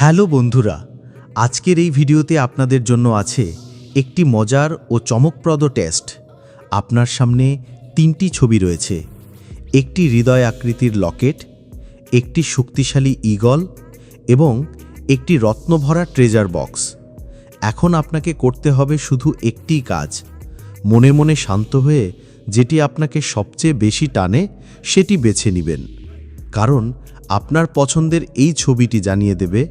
Hello বন্ধুরা, আজকের এই ভিডিওতে আপনাদের জন্য আছে একটি মজার ও চমকপ্রদ টেস্ট। আপনার সামনে তিনটি ছবি রয়েছে। একটি হৃদয় আকৃতির লকেট, একটি শক্তিশালী ঈগল এবং একটি রত্নভরা ট্রেজার বক্স। এখন আপনাকে করতে হবে শুধু একটিই কাজ। মনে মনে শান্ত হয়ে যেটি আপনাকে সবচেয়ে বেশি টানে সেটি বেছে নেবেন। কারণ আপনার পছন্দের এই ছবিটি জানিয়ে দেবে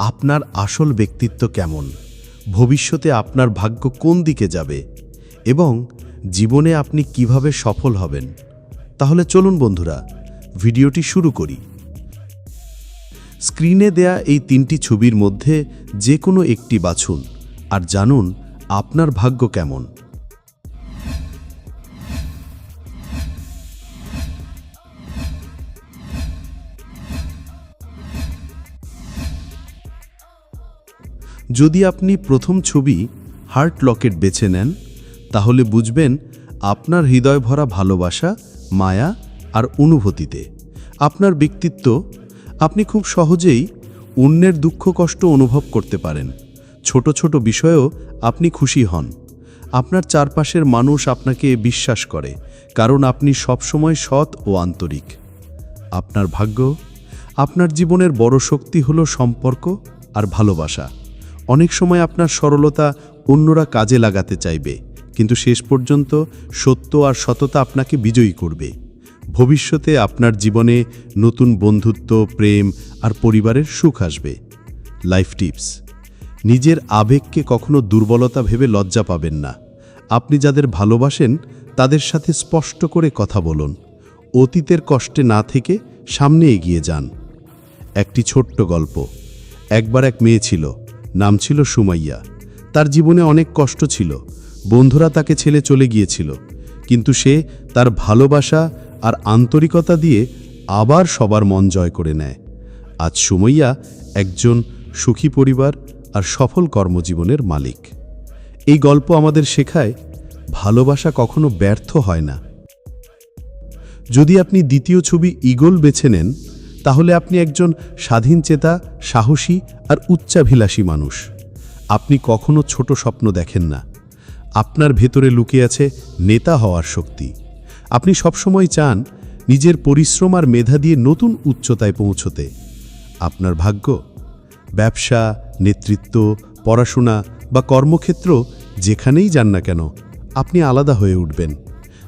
আপনার আসল ব্যক্তিত্ব কেমন? ভবিষ্যতে আপনার ভাগ্য কোন দিকে যাবে? এবং জীবনে আপনি কীভাবে সফল হবেন? তাহলে চলুন বন্ধুরা, ভিডিওটি শুরু করি। স্ক্রিনে দেয়া এই তিনটি ছবির মধ্যে যে কোনো একটি বাছুন আর জানুন আপনার ভাগ্য কেমন। যদি আপনি প্রথম ছবি হার্ট লকেট বেছে নেন, তাহলে বুঝবেন আপনার হৃদয় ভরা ভালোবাসা, মায়া আর অনুভূতিতে। আপনার ব্যক্তিত্ব, আপনি খুব সহজেই অন্যের দুঃখ, কষ্ট অনুভব করতে পারেন। ছোট ছোট বিষয়েও আপনি খুশি হন। আপনার চারপাশের মানুষ আপনাকে বিশ্বাস করে, কারণ আপনি সবসময় সৎ ও আন্তরিক। আপনার ভাগ্য, আপনার জীবনের বড় শক্তি হলো সম্পর্ক আর ভালোবাসা। অনেক সময় আপনার সরলতা অন্যরা কাজে লাগাতে চাইবে, কিন্তু শেষ পর্যন্ত সত্য আর সততা আপনাকে বিজয়ী করবে। ভবিষ্যতে আপনার জীবনে নতুন বন্ধুত্ব, প্রেম আর পরিবারের সুখ আসবে। লাইফ টিপস নিজের আবেগকে কখনো দুর্বলতা ভেবে লজ্জা পাবেন না। আপনি যাদের ভালোবাসেন, তাদের সাথে স্পষ্ট করে কথা বলুন। অতীতের কষ্টে না থেকে সামনে এগিয়ে যান। একটি ছোট্ট গল্প। একবার এক মেয়ে ছিল। নাম ছিল সুমাইয়া। তার জীবনে অনেক কষ্ট ছিল। বন্ধুরা তাকে ছেলে চলে গিয়েছিল। কিন্তু সে তার ভালোবাসা আর আন্তরিকতা দিয়ে আবার সবার মন জয় করে নেয়। আজ সুমাইয়া একজন সুখী পরিবার আর সফল কর্মজীবনের মালিক। এই গল্প আমাদের শেখায়, ভালোবাসা কখনো ব্যর্থ হয় না। যদি আপনি দ্বিতীয় ছবি ইগল বেছে নেন তাহলে আপনি একজন স্বাধীনচেতা সাহসী আর উচ্চাভিলাষী মানুষ। আপনি কখনো ছোট স্বপ্ন দেখেন না। আপনার ভেতরে লুকিয়ে আছে নেতা হওয়ার শক্তি। আপনি সবসময় চান নিজের পরিশ্রম আর মেধা দিয়ে নতুন উচ্চতায় পৌঁছতে। আপনার ভাগ্য? ব্যবসা, নেতৃত্ব, পড়াশোনা বা কর্মক্ষেত্র যেখানেই যান না কেন, আপনি আলাদা হয়ে উঠবেন।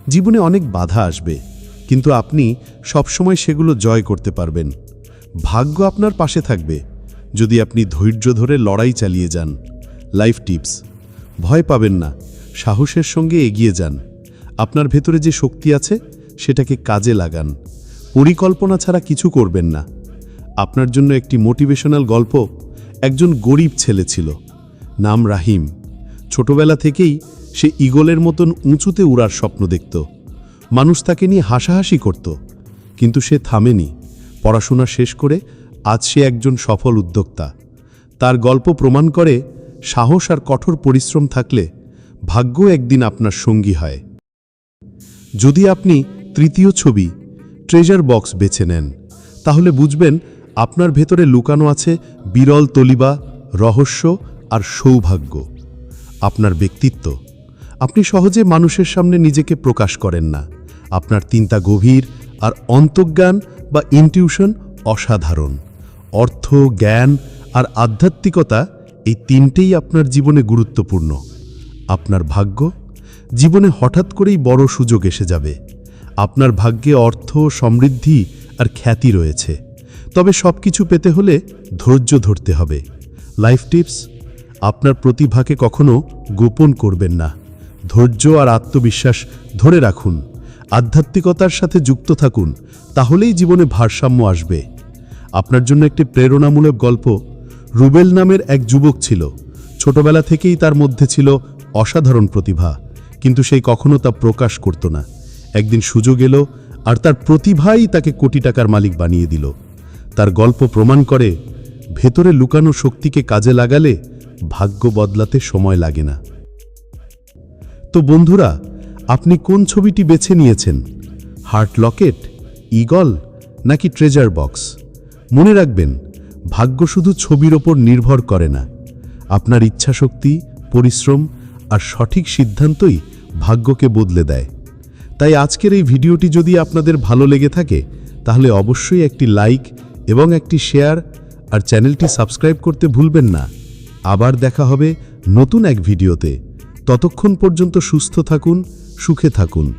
জীবনে অনেক বাধা আসবে। কিন্তু আপনি সবসময় সেগুলো জয় করতে পারবেন। ভাগ্য আপনার পাশে থাকবে। যদি আপনি ধৈর্য ধরে লড়াই চালিয়ে যান। লাইফ টিপস ভয় পাবেন না। সাহসের সঙ্গে এগিয়ে যান। আপনার ভেতরে যে শক্তি আছে, সেটাকে কাজে লাগান। পরিকল্পনা ছাড়া কিছু করবেন না। আপনার জন্য একটি মোটিভেশনাল গল্প একজন গরিব ছেলে ছিল। নাম রাহিম। ছোটবেলা থেকেই সে ইগলের মতন উঁচুতে উড়ার স্বপ্ন দেখত। মানুষ তাকে নিয়ে হাসাহাসি করত, কিন্তু সে থামেনি। পড়াশোনা শেষ করে আজ সে একজন সফল উদ্যোক্তা। তার গল্প প্রমাণ করে সাহস আর কঠোর পরিশ্রম থাকলে ভাগ্য একদিন আপনার সঙ্গী হয়। যদি আপনি তৃতীয় ছবি ট্রেজার বক্স বেছে নেন, তাহলে বুঝবেন আপনার ভেতরে লুকানো আছে বিরল তলিবা, রহস্য আর সৌভাগ্য। আপনার ব্যক্তিত্ব। আপনি সহজে মানুষের সামনে নিজেকে প্রকাশ করেন না। আপনার চিন্তা গভীর আর অন্তজ্ঞান বা ইনটিউশন অসাধারণ। অর্থ, জ্ঞান আর আধ্যাত্মিকতা এই তিনটেই আপনার জীবনে গুরুত্বপূর্ণ। আপনার ভাগ্য জীবনে হঠাৎ করেই বড় সুযোগ এসে যাবে। আপনার ভাগ্যে অর্থ, সমৃদ্ধি আর খ্যাতি রয়েছে। তবে সব কিছু পেতে হলে ধৈর্য ধরতে হবে। লাইফ টিপস আপনার প্রতিভাকে কখনো গোপন করবেন না। ধৈর্য আর আত্মবিশ্বাস ধরে রাখুন। আধ্যাত্মিকতার সাথে যুক্ত থাকুন, তাহলেই জীবনে ভারসাম্য আসবে। আপনার জন্য একটি প্রেরণামূলক গল্প, রুবেল নামের এক যুবক ছিল। ছোটবেলা থেকেই তার মধ্যে ছিল অসাধারণ প্রতিভা, কিন্তু সেই কখনো তা প্রকাশ করত না। একদিন সুযোগ এলো আর তার প্রতিভাই তাকে কোটি টাকার মালিক বানিয়ে দিল। তার গল্প প্রমাণ করে, ভেতরে লুকানো শক্তিকে কাজে লাগালে ভাগ্য বদলাতে সময় লাগে না। তো বন্ধুরা আপনি কোন ছবিটি বেছে নিয়েছেন? হার্ট লকেট, ইগল, নাকি ট্রেজার বক্স? মনে রাখবেন, ভাগ্য শুধু ছবির ওপর নির্ভর করে না। আপনার ইচ্ছাশক্তি, পরিশ্রম আর সঠিক সিদ্ধান্তই ভাগ্যকে বদলে দেয়। তাই আজকের এই ভিডিওটি যদি আপনাদের ভালো লেগে থাকে, তাহলে অবশ্যই একটি লাইক এবং একটি শেয়ার আর চ্যানেলটি সাবস্ক্রাইব করতে ভুলবেন না। আবার দেখা হবে নতুন এক ভিডিওতে। ততক্ষণ পর্যন্ত সুস্থ থাকুন সুখে থাকুন।